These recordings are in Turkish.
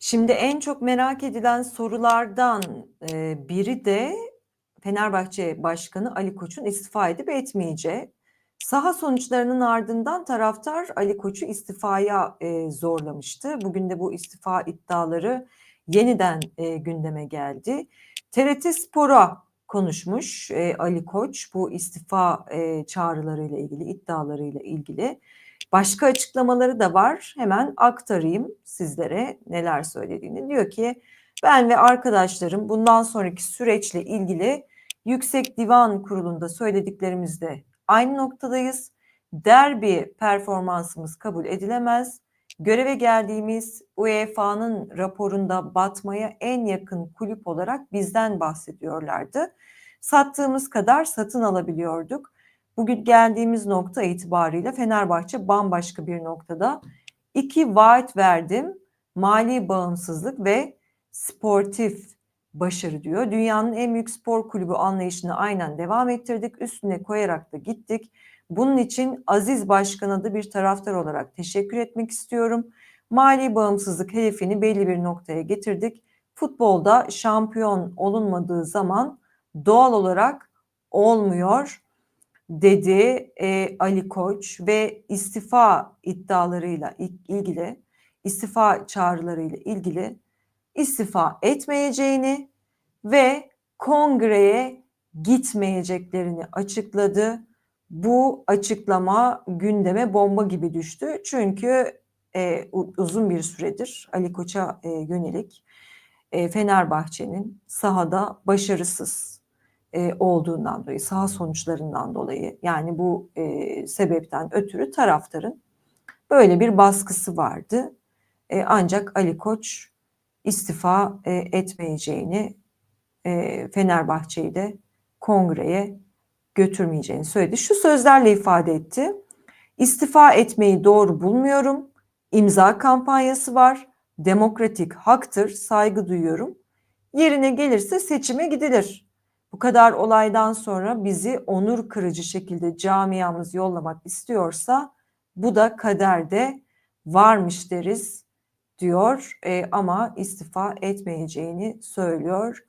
Şimdi en çok merak edilen sorulardan, eee, biri de Fenerbahçe Başkanı Ali Koç'un istifa edip etmeyeceği. Saha sonuçlarının ardından taraftar Ali Koç'u istifaya, eee, zorlamıştı. Bugün de bu istifa iddiaları yeniden, eee, gündeme geldi. TRT Spor'a konuşmuş, eee, Ali Koç bu istifa, eee, çağrılarıyla ilgili, iddialarıyla ilgili. Başka açıklamaları da var. Hemen aktarayım sizlere neler söylediğini. Diyor ki ben ve arkadaşlarım bundan sonraki süreçle ilgili Yüksek Divan Kurulu'nda söylediklerimizde aynı noktadayız. Derbi performansımız kabul edilemez. Göreve geldiğimiz UEFA'nın raporunda batmaya en yakın kulüp olarak bizden bahsediyorlardı. Sattığımız kadar satın alabiliyorduk. Bugün geldiğimiz nokta itibariyle Fenerbahçe bambaşka bir noktada. İki vaat verdim. Mali bağımsızlık ve sportif başarı diyor. Dünyanın en büyük spor kulübü anlayışını aynen devam ettirdik. Üstüne koyarak da gittik. Bunun için Aziz Başkan'a da bir taraftar olarak teşekkür etmek istiyorum. Mali bağımsızlık hedefini belli bir noktaya getirdik. Futbolda şampiyon olunmadığı zaman doğal olarak olmuyor dedi e, Ali Koç ve istifa iddialarıyla ilgili, istifa çağrılarıyla ilgili istifa etmeyeceğini ve kongreye gitmeyeceklerini açıkladı. Bu açıklama gündeme bomba gibi düştü. Çünkü e, uzun bir süredir Ali Koç'a e, yönelik e, Fenerbahçe'nin sahada başarısız e, olduğundan dolayı, saha sonuçlarından dolayı yani bu e, sebepten ötürü taraftarın böyle bir baskısı vardı. E, ancak Ali Koç istifa e, etmeyeceğini, e, Fenerbahçe'yi de kongreye götürmeyeceğini söyledi. Şu sözlerle ifade etti. İstifa etmeyi doğru bulmuyorum. İmza kampanyası var. Demokratik haktır, saygı duyuyorum. Yerine gelirse seçime gidilir. Bu kadar olaydan sonra bizi onur kırıcı şekilde camiamız yollamak istiyorsa bu da kaderde varmış deriz diyor e, ama istifa etmeyeceğini söylüyor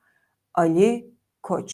Ali Koç.